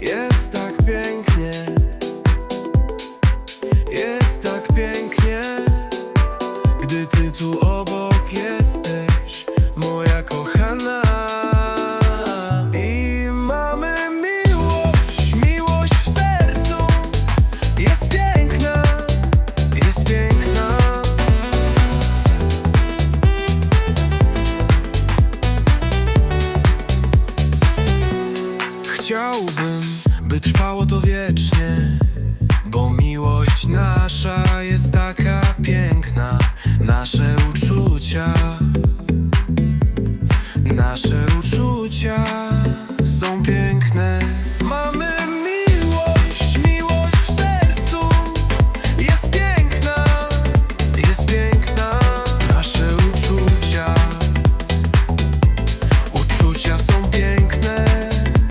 Jest tak pięknie, jest tak pięknie, gdy ty tu obok jesteś, moja kochana. I mamy miłość, miłość w sercu, jest piękna, jest piękna. Chciałbym, by trwało to wiecznie, bo miłość nasza jest taka piękna. Nasze uczucia, nasze uczucia są piękne.